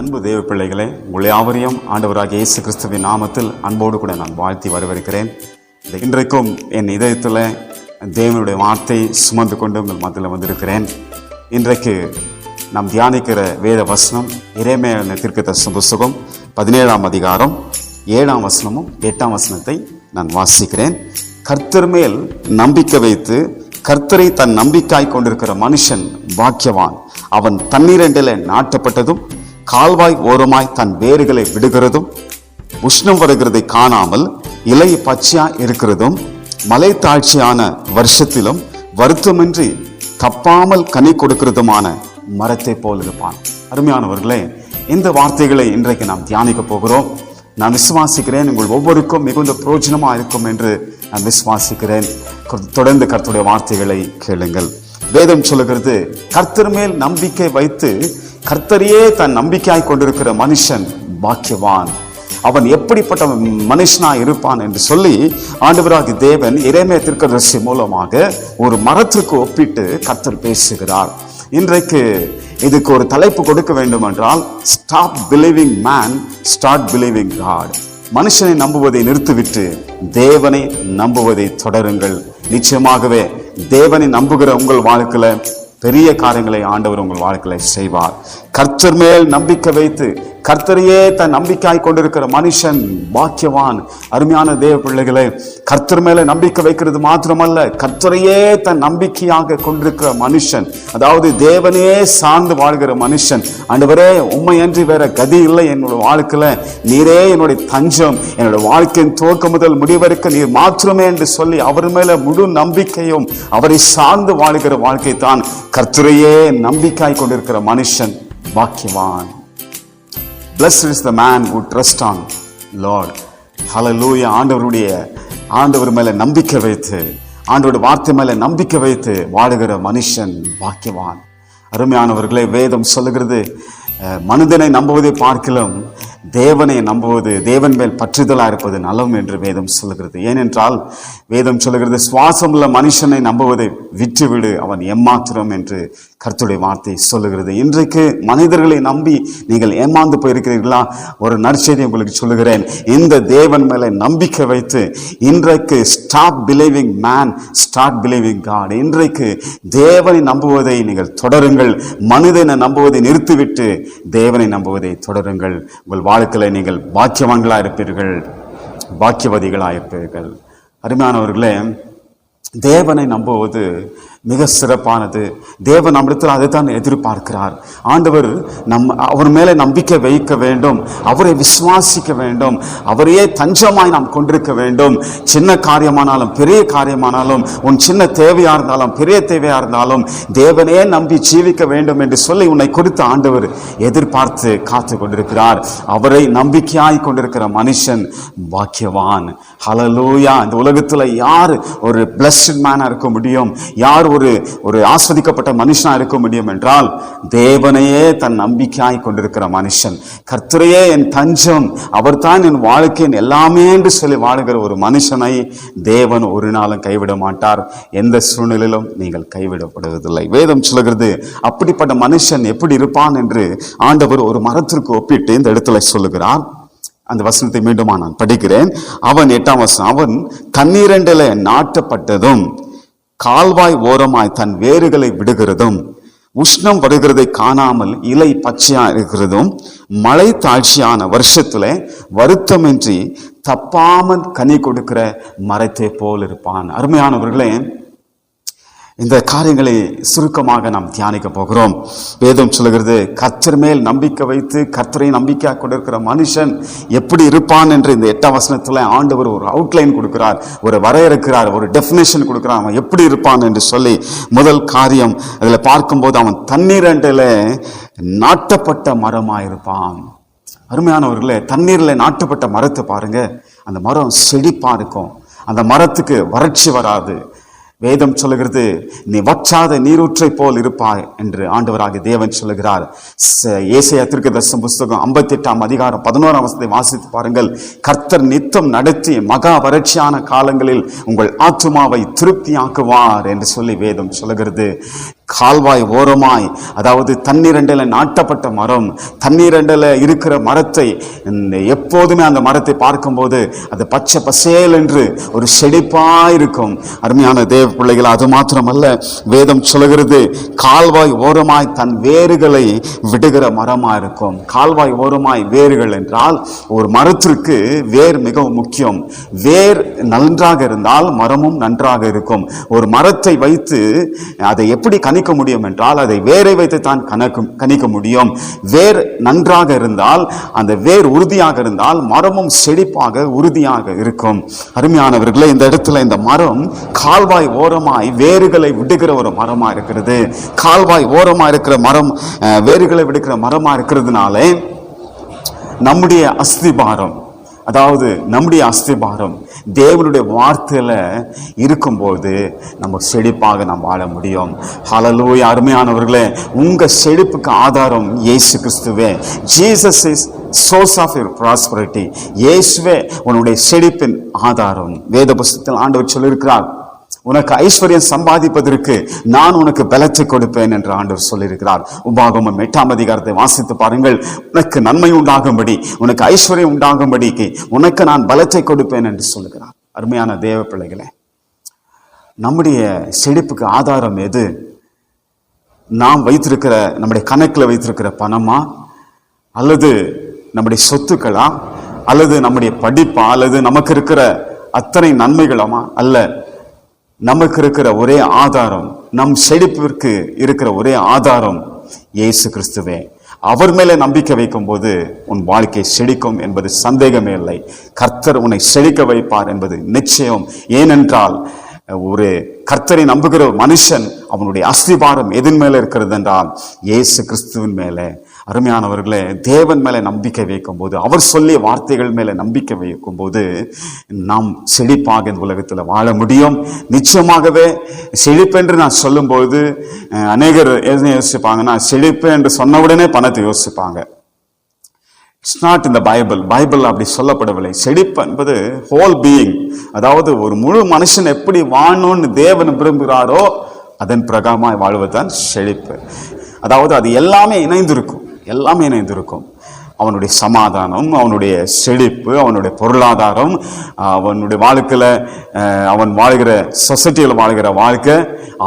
அன்பு தேவ பிள்ளைகளே உங்களை யாவரையும் ஆண்டவராக இயேசு கிறிஸ்துவின் நாமத்தில் அன்போடு கூட நான் வாழ்த்தி வரவிருக்கிறேன் இன்றைக்கும் என் இதயத்தில் தேவனுடைய வார்த்தை சுமந்து கொண்டு உங்கள் மத்தியில் வந்திருக்கிறேன். இன்றைக்கு நாம் தியானிக்கிற வேத வசனம் இறைமையான தீர்க்கதரிசன புஸ்தகம் பதினேழாம் அதிகாரம் ஏழாம் வசனமும் எட்டாம் வசனத்தை நான் வாசிக்கிறேன். கர்த்தர் மேல் நம்பிக்கை வைத்து கர்த்தரை தன் நம்பிக்காய் கொண்டிருக்கிற மனுஷன் பாக்கியவான். அவன் தண்ணீரண்டில் நாட்டப்பட்டதும் கால்வாய் ஓரமாய் தன் வேர்களை விடுகிறதும் உஷ்ணம் வருகிறதை காணாமல் இலை பச்சையா இருக்கிறதும் மலை தாழ்ச்சியான வருஷத்திலும் வருத்தமின்றி தப்பாமல் கனி கொடுக்கிறதுமான மரத்தை போல் இருப்பான். அருமையானவர்களே இந்த வார்த்தைகளை இன்றைக்கு நாம் தியானிக்க போகிறோம். நான் விசுவாசிக்கிறேன் உங்கள் ஒவ்வொருக்கும் மிகுந்த பிரயோஜனமா இருக்கும் என்று நான் விசுவாசிக்கிறேன். தொடர்ந்து கர்த்துடைய வார்த்தைகளை கேளுங்கள். வேதம் சொல்லுகிறது கர்த்தர் மேல் நம்பிக்கை வைத்து கர்த்தரையே தன் நம்பிக்கையாய் கொண்டிருக்கிற மனுஷன் பாக்கியவான். அவன் எப்படிப்பட்ட மனுஷனா இருப்பான் என்று சொல்லி ஆண்டவராகி தேவன் இறைமைய திருக்கதர்சி மூலமாக ஒரு மரத்திற்கு ஒப்பிட்டு கர்த்தர் பேசுகிறார். இன்றைக்கு இதுக்கு ஒரு தலைப்பு கொடுக்க வேண்டும் என்றால் stop believing man start believing God மனுஷனை நம்புவதை நிறுத்திவிட்டு தேவனை நம்புவதை தொடருங்கள். நிச்சயமாகவே தேவனை நம்புகிற உங்கள் வாழ்க்கையில் பெரிய காரியங்களை ஆண்டவர் உங்கள் வாழ்க்கையில் செய்வார். கர்த்தர் மேல் நம்பிக்கை வைத்து கர்த்தரையே தன் நம்பிக்கையாய் கொண்டிருக்கிற மனுஷன் பாக்கியவான் அருமையான தேவ பிள்ளைகளே கர்த்தர் மேல நம்பிக்கை வைக்கிறது மாத்திரமல்ல கர்த்தரையே தன் நம்பிக்கையாக கொண்டிருக்கிற மனுஷன் அதாவது தேவனே சார்ந்து வாழ்கிற மனுஷன். அன்றுவரே உண்மை அன்றி வேற கதி இல்லை என்னோட வாழ்க்கையில. நீரே என்னுடைய தஞ்சம் என்னோட வாழ்க்கையின் துவக்கம் முதல் முடிவரைக்கும் நீர் மாத்திரமே என்று சொல்லி அவர் மேல முழு நம்பிக்கையும் அவரை சார்ந்து வாழ்கிற வாழ்க்கை தான் கர்த்தரையே நம்பிக்காய் கொண்டிருக்கிற மனுஷன் பாக்கியவான். Blessed the man would trust trusts Lord Lord. Hallelujah. ஆண்டவருடைய ஆண்டவர் மேலே நம்பிக்கை வைத்து ஆண்டவருடைய வார்த்தை மேலே நம்பிக்கை வைத்து வாழுகிற மனுஷன் பாக்கியவான் அருமையானவர்களே வேதம் சொல்லுகிறது மனிதனை நம்புவதை பார்க்கலாம் தேவனை நம்புவது தேவன் மேல் பற்றுதலாக இருப்பது நலம் என்று வேதம் சொல்லுகிறது ஏனென்றால் வேதம் சொல்லுகிறது சுவாசமுள்ள மனுஷனை நம்புவதை விட்டுவிடு அவன் ஏமாத்திரம் என்று கர்த்துடைய வார்த்தை சொல்லுகிறது. இன்றைக்கு மனிதர்களை நம்பி நீங்கள் ஏமாந்து போயிருக்கிறீர்களா? ஒரு நற்செய்தி உங்களுக்கு சொல்லுகிறேன். இந்த தேவன் மேலே நம்பிக்கை வைத்து இன்றைக்கு stop believing man start believing God இன்றைக்கு தேவனை நம்புவதை நீங்கள் தொடருங்கள். மனிதனை நம்புவதை நிறுத்திவிட்டு தேவனை நம்புவதை தொடருங்கள். உங்கள் வாழ்க்கையில் நீங்கள் பாக்கியவான்களாக இருப்பீர்கள். பாக்கியவதிகளாக இருப்பீர்கள். அருமையானவர்களே தேவனை நம்புவது மிக சிறப்பானது. தேவன் நம்மிடத்தில் அதை தான் எதிர்பார்க்கிறார். ஆண்டவர் நம் அவர் மேலே நம்பிக்கை வைக்க வேண்டும். அவரை விசுவாசிக்க வேண்டும். அவரையே தஞ்சமாய் நாம் கொண்டிருக்க வேண்டும். சின்ன காரியமானாலும் பெரிய காரியமானாலும் உன் சின்ன தேவையா இருந்தாலும் பெரிய தேவையா இருந்தாலும் தேவனே நம்பி ஜீவிக்க வேண்டும் என்று சொல்லி உன்னை கொடுத்த ஆண்டவர் எதிர்பார்த்து காத்து கொண்டிருக்கிறார். அவரை நம்பிக்கையாய் கொண்டிருக்கிற மனுஷன் பாக்கியவான். ஹலலூயா இந்த உலகத்துல யார் ஒரு பிளஸ்ட் மேனாக இருக்க முடியும்? யார் ஒரு ஒரு ஆஸ்வதிக்கப்பட்ட மனுஷனா இருக்க முடியும் என்றால் தேவனையே தன் நம்பிக்கையாய் கொண்டிருக்கிற மனுஷன் கர்த்தரையே என் தஞ்சம் அவர்தான் என் வாழ்க்கையின் எல்லாமே என்று சொல்லி வாழுகிற ஒரு மனுஷனை தேவன் ஒரு நாளும் கைவிட மாட்டார். எந்த சூழ்நிலையிலும் நீங்கள் கைவிடப்படுவதில்லை. வேதம் சொல்லுகிறது அப்படிப்பட்ட மனுஷன் எப்படி இருப்பான் என்று ஆண்டவர் ஒரு மரத்திற்கு ஒப்பிட்டு இந்த இடத்துல சொல்லுகிறார். அந்த வசனத்தை மீண்டுமா நான் படிக்கிறேன். அவன் எட்டாம் வசனம் அவன் தண்ணீரண்டில நாட்டப்பட்டதும் கால்வாய் ஓரமாய் தன் வேறுகளை விடுகிறதும் உஷ்ணம் வருகிறதை காணாமல் இலை பச்சையா இருக்கிறதும் மழை தாழ்ச்சியான வருஷத்துல வருத்தமின்றி தப்பாமல் கனி கொடுக்கிற மரத்தை போல் இருப்பான். அருமையானவர்களே இந்த காரியங்களை சுருக்கமாக நாம் தியானிக்க போகிறோம். வேதம் சொல்லுகிறது கர்த்தர் மேல் நம்பிக்கை வைத்து கர்த்தரை நம்பிக்கையாக கொண்டிருக்கிற மனுஷன் எப்படி இருப்பான்? என்று இந்த எட்டாம் வசனத்தில் ஆண்டவர் ஒரு அவுட்லைன் கொடுக்கிறார் ஒரு வரையறுக்கிறார் ஒரு டெஃபினேஷன் கொடுக்கிறார். அவன் எப்படி இருப்பான் என்று சொல்லி முதல் காரியம் அதில் பார்க்கும்போது அவன் தண்ணீரண்டில் நாட்டப்பட்ட மரமாக இருப்பான். அருமையானவர்களே தண்ணீரில் நாட்டப்பட்ட மரத்தை பாருங்கள் அந்த மரம் செழிப்பாக இருக்கும். அந்த மரத்துக்கு வறட்சி வராது. வேதம் சொல்லுகிறது நீ வற்றாத நீரூற்றை போல் இருப்பாய் என்று ஆண்டவராக தேவன் சொல்லுகிறார். ஏசைய ஏசாயா தீர்க்கதரிசன புஸ்தகம் ஐம்பத்தி எட்டாம் அதிகாரம் பதினோராம் வசனத்தை வாசித்து பாருங்கள். கர்த்தர் நித்தம் நடத்தி மகா வறட்சியான காலங்களில் உங்கள் ஆத்மாவை திருப்தியாக்குவார் என்று சொல்லி வேதம் சொல்லுகிறது. கால்வாய் ஓரமாய் அதாவது தண்ணீரண்டில் நாட்டப்பட்ட மரம் தண்ணீரண்டில் இருக்கிற மரத்தை எப்போதுமே அந்த மரத்தை பார்க்கும்போது அது பச்சை பசேல் என்று ஒரு செழிப்பாக இருக்கும். அருமையான தேவ பிள்ளைகள் அது மாத்திரமல்ல வேதம் சொல்லுகிறது கால்வாய் ஓரமாய் தன் வேர்களை விடுகிற மரமாக இருக்கும். கால்வாய் ஓரமாய் வேர்கள் என்றால் ஒரு மரத்திற்கு வேர் மிகவும் முக்கியம். வேர் நன்றாக இருந்தால் மரமும் நன்றாக இருக்கும். ஒரு மரத்தை வைத்து அதை எப்படி கணிக்க முடியும் என்றால் அதை வேரை வைத்து தான் கணக்கு கணிக்க முடியும். வேர் நன்றாக இருந்தால் அந்த வேர் உறுதியாக இருந்தால் மரமும் செழிப்பாக உறுதியாக இருக்கும். அருமையானவர்களே இந்த இடத்துல இந்த மரம் கால்வாய் ஓரமாய் வேர்களை விடுகிற ஒரு மரமா இருக்கிறது. கால்வாய் ஓரமா இருக்கிற மரம் வேர்களை விடுக்கிற மரமா இருக்கிறதுனாலே நம்முடைய அஸ்திபாரம் அதாவது நம்முடைய அஸ்திபாரம் தேவனுடைய வார்த்தையில் இருக்கும்போது நம்ம செழிப்பாக நாம் வாழ முடியும். ஹalleluya அருமையானவர்களே உங்கள் செழிப்புக்கு ஆதாரம் இயேசு கிறிஸ்துவே. Jesus is source of your prosperity இயேசுவே உன்னுடைய செழிப்பின் ஆதாரம். வேத புஸ்தத்தில் ஆண்டவர் சொல்லியிருக்கிறார் உனக்கு ஐஸ்வர்யம் சம்பாதிப்பதற்கு நான் உனக்கு பலத்தை கொடுப்பேன் என்று ஆண்டவர் சொல்லியிருக்கிறார். உபாகமம் எட்டாம் அதிகாரத்தை வாசித்து பாருங்கள். உனக்கு நன்மை உண்டாகும்படி உனக்கு ஐஸ்வர்யம் உண்டாகும்படிக்கு உனக்கு நான் பலத்தை கொடுப்பேன் என்று சொல்லுகிறார். அருமையான தேவ பிள்ளைகளே நம்முடைய செழிப்புக்கு ஆதாரம் எது? நாம் வைத்திருக்கிற நம்முடைய கணக்கில் வைத்திருக்கிற பணமா? அல்லது நம்முடைய சொத்துக்களா? அல்லது நம்முடைய படிப்பா? அல்லது நமக்கு இருக்கிற அத்தனை நன்மைகளமா? அல்ல நமக்கு இருக்கிற ஒரே ஆதாரம் நம் செழிப்பிற்கு இருக்கிற ஒரே ஆதாரம் இயேசு கிறிஸ்துவே. அவர் மேலே நம்பிக்கை வைக்கும் போது உன் வாழ்க்கை செழிக்கும் என்பது சந்தேகமே இல்லை. கர்த்தர் உன்னை செழிக்க வைப்பார் என்பது நிச்சயம். ஏனென்றால் ஒரு கர்த்தரை நம்புகிற ஒரு மனுஷன் அவனுடைய அஸ்திபாரம் எதன் மேலே இருக்கிறது என்றால் இயேசு கிறிஸ்துவின் மேலே அருமையானவர்களே தேவன் மேலே நம்பிக்கை வைக்கும் போது அவர் சொல்லிய வார்த்தைகள் மேலே நம்பிக்கை வைக்கும் போது நாம் செழிப்பாக இந்த உலகத்தில் வாழ முடியும். நிச்சயமாகவே செழிப்பு என்று நான் சொல்லும்போது அநேகர் என்ன யோசிப்பாங்கன்னா செழிப்பு என்று சொன்ன உடனே பணத்தை யோசிப்பாங்க. இட்ஸ் நாட் இந்த பைபிள் பைபிள் அப்படி சொல்லப்படவில்லை. செழிப்பு என்பது ஹோல் பீயிங் அதாவது ஒரு முழு மனுஷன் எப்படி வாழணும்னு தேவன் விரும்புகிறாரோ அதன் பிரகாரமாக வாழ்வதுதான் செழிப்பு. அதாவது அது எல்லாமே இணைந்திருக்கும். எல்லாமே இணைந்திருக்கும். அவனுடைய சமாதானம் அவனுடைய செழிப்பு அவனுடைய பொருளாதாரம் அவனுடைய வாழ்க்கையில் அவன் வாழ்கிற சொசைட்டியில் வாழ்கிற வாழ்க்கை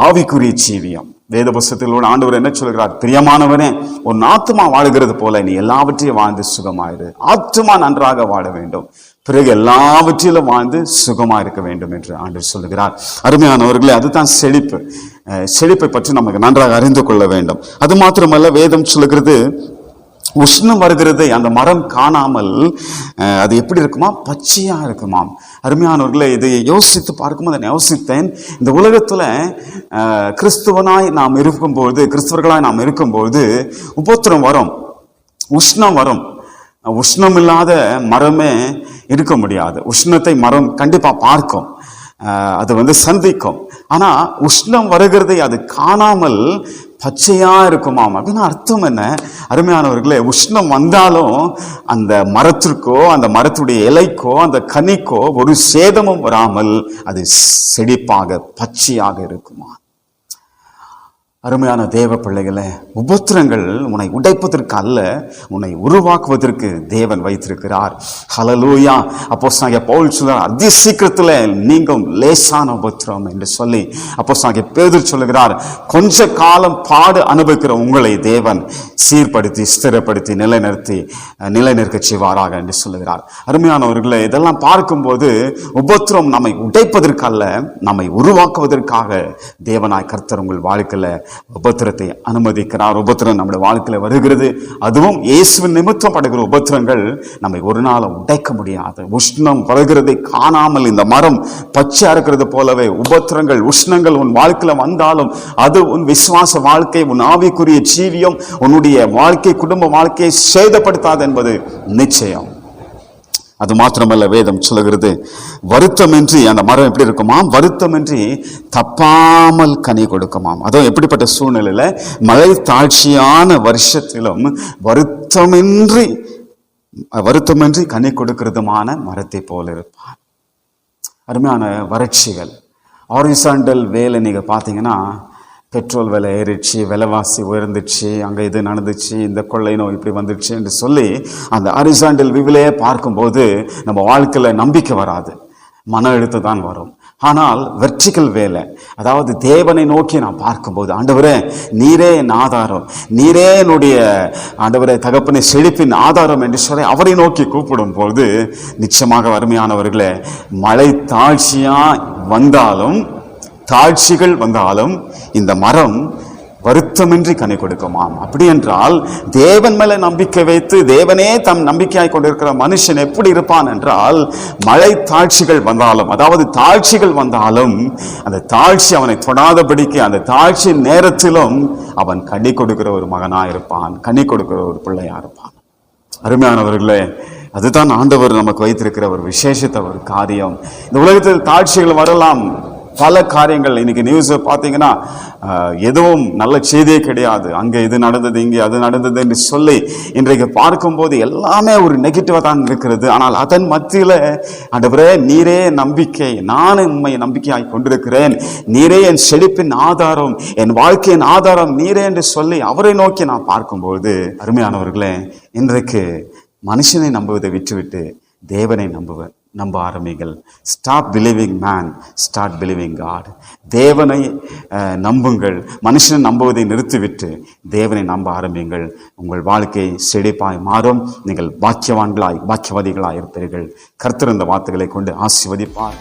ஆவிக்குரிய ஜீவியம். வேத உள்ள ஆண்டவர் என்ன சொல்கிறார்? பிரியமானவனே உன் ஆத்துமா வாழுகிறது போல நீ எல்லாவற்றையும் வாழ்ந்து சுகமாயிரு. ஆத்துமா நன்றாக வாழ வேண்டும். பிறகு எல்லாவற்றிலும் வாழ்ந்து சுகமாக இருக்க வேண்டும் என்று ஆண்டவர் சொல்லுகிறார். அருமையானவர்களே அதுதான் செழிப்பு. செழிப்பை பற்றி நமக்கு நன்றாக அறிந்து கொள்ள வேண்டும். அது மாத்திரமல்ல வேதம் சொல்லுகிறது உஷ்ணம் வருகிறது அந்த மரம் காணாமல் அது எப்படி இருக்குமா பச்சையாக இருக்குமாம். அருமையானவர்களே இதை யோசித்து பார்க்கும்போது நான் யோசித்தேன் இந்த உலகத்தில் கிறிஸ்துவனாய் நாம் இருக்கும்போது கிறிஸ்தவர்களாய் நாம் இருக்கும்போது உபத்திரம் வரும் உஷ்ணம் வரும். உஷ்ணம் இல்லாத மரமே இருக்க முடியாது. உஷ்ணத்தை மரம் கண்டிப்பாக பார்க்கும். அது வந்து சந்திக்கும். ஆனால் உஷ்ணம் வருகிறதை அது காணாமல் பச்சையாக இருக்குமாம் அப்படின்னு அர்த்தம் என்ன? அருமையானவர்களே உஷ்ணம் வந்தாலும் அந்த மரத்திற்கோ அந்த மரத்துடைய இலைக்கோ அந்த கனிக்கோ ஒரு சேதமும் வராமல் அது செழிப்பாக பச்சையாக இருக்குமா அருமையான தேவ பிள்ளைகளை உபத்திரங்கள் உன்னை உடைப்பதற்கு அல்ல உன்னை உருவாக்குவதற்கு தேவன் வைத்திருக்கிறார். ஹலலூயா அப்போ சாங்க பவுல் சொல்றார் அதி சீக்கிரத்தில் நீங்கும் லேசான உபத்திரம் என்று சொல்லி அப்போ சாங்க பேதர் சொல்லுகிறார் கொஞ்ச காலம் பாடு அனுபவிக்கிற உங்களை தேவன் சீர்படுத்தி ஸ்திரப்படுத்தி நிலைநிறுத்தி நிலைநிற்க செய்வாராக என்று சொல்லுகிறார். அருமையானவர்களை இதெல்லாம் பார்க்கும்போது உபத்திரம் நம்மை உடைப்பதற்கு அல்ல நம்மை உருவாக்குவதற்காக தேவனாய் கர்த்தர் உங்கள் வாழ்க்கையில் உபத்திரத்தை அனுமதிக்கிறார். உபத்திரம் நம்முடைய வாழ்க்கையில் வருகிறது. அதுவும் இயேசுவின் நிமித்தம் படுகிற உபத்திரங்கள் நம்மை ஒரு நாளும் உடைக்க முடியாது. உஷ்ணம் வருகிறதை காணாமல் இந்த மரம் பச்சையாக இருக்கிறது போலவே உபத்திரங்கள் உஷ்ணங்கள் உன் வாழ்க்கையில் வந்தாலும் அது உன் விசுவாச வாழ்க்கை உன் ஆவிக்குரிய ஜீவியம் உன்னுடைய வாழ்க்கை குடும்ப வாழ்க்கையை சேதப்படுத்தாது என்பது நிச்சயம். அது மாத்திரமல்ல வேதம் சொல்லுகிறது. வருத்தமின்றி அந்த மரம் எப்படி இருக்குமாம்? வருத்தமின்றி தப்பாமல் கனி கொடுக்குமாம். அதுவும் எப்படிப்பட்ட சூழ்நிலையில்? மழை தாழ்ச்சியான வருஷத்திலும் வருத்தமின்றி வருத்தமின்றி கனி கொடுக்கிறதுமான மரத்தை போல இருப்பான். அருமையான வறட்சிகள். ஆரிசாண்டல் வேலை நீங்கள் பார்த்தீங்கன்னா பெட்ரோல் விலை ஏறிடுச்சு விலைவாசி உயர்ந்துச்சு அங்கே இது நடந்துச்சு இந்த கொள்ளை நோய் இப்படி வந்துடுச்சு என்று சொல்லி அந்த அரிசாண்டில் விவிலே பார்க்கும்போது நம்ம வாழ்க்கையில் நம்பிக்கை வராது. மன அழுத்தம் தான் வரும். ஆனால் வெர்டிக்கல் வேலை. அதாவது தேவனை நோக்கி நான் பார்க்கும்போது ஆண்டவரே நீரே என் ஆதாரம். நீரே என்னுடைய ஆண்டவரே தகப்பனை செழிப்பின் ஆதாரம் என்று சொல்லி அவரை நோக்கி கூப்பிடும் போது நிச்சயமாக வறுமையானவர்களே மழை தாழ்ச்சியாக வந்தாலும் தாழ்ச்சிகள் வந்தாலும் இந்த மரம் வருத்தமின்றி கனி கொடுக்குமாம். அப்படி என்றால் தேவன் மேல நம்பிக்கை வைத்து தேவனே தம் நம்பிக்கையாய் கொண்டிருக்கிற மனுஷன் எப்படி இருப்பான் என்றால் மழை தாழ்ச்சிகள் வந்தாலும் அதாவது தாழ்ச்சிகள் வந்தாலும் அந்த தாழ்ச்சி அவனை தொடாதபடிக்கு அந்த தாழ்ச்சி நேரத்திலும் அவன் கனி கொடுக்கிற ஒரு மகனா இருப்பான் கனி கொடுக்கிற ஒரு பிள்ளையா இருப்பான். அருமையானவர்களே அதுதான் ஆண்டவர் நமக்கு வைத்திருக்கிற ஒரு விசேஷத்த ஒரு காரியம். இந்த உலகத்தில் தாழ்ச்சிகள் வரலாம். பல காரியங்கள் இன்னைக்கு நியூஸ் பார்த்தீங்கன்னா எதுவும் நல்ல செய்தியே கிடையாது. அங்கே இது நடந்தது இங்கே அது நடந்தது என்று சொல்லி இன்றைக்கு பார்க்கும்போது எல்லாமே ஒரு நெகட்டிவாக தான் இருக்கிறது. ஆனால் அதன் மத்தியில் ஆண்டவரே நீரே நம்பிக்கை. நான் உண்மை நம்பிக்கையாய் கொண்டிருக்கிறேன். நீரே என் செழிப்பின் ஆதாரம். என் வாழ்க்கையின் ஆதாரம் நீரே என்று சொல்லி அவரை நோக்கி நான் பார்க்கும்போது அருமையானவர்களே இன்றைக்கு மனுஷனை நம்புவதை விட்டுவிட்டு தேவனை நம்புவர். நம்ப ஆரம்பிங்கள். Stop believing man start believing God தேவனை நம்புங்கள். மனுஷனை நம்புவதை நிறுத்திவிட்டு தேவனை நம்ப ஆரம்பிங்கள். உங்கள் வாழ்க்கை செழிப்பாய் மாறும். நீங்கள் பாக்கியவான்களாய் பாக்கியவாதிகளாய் இருப்பீர்கள். கர்த்தர் இந்த வார்த்தைகளை கொண்டு ஆசீர்வதிப்பார்.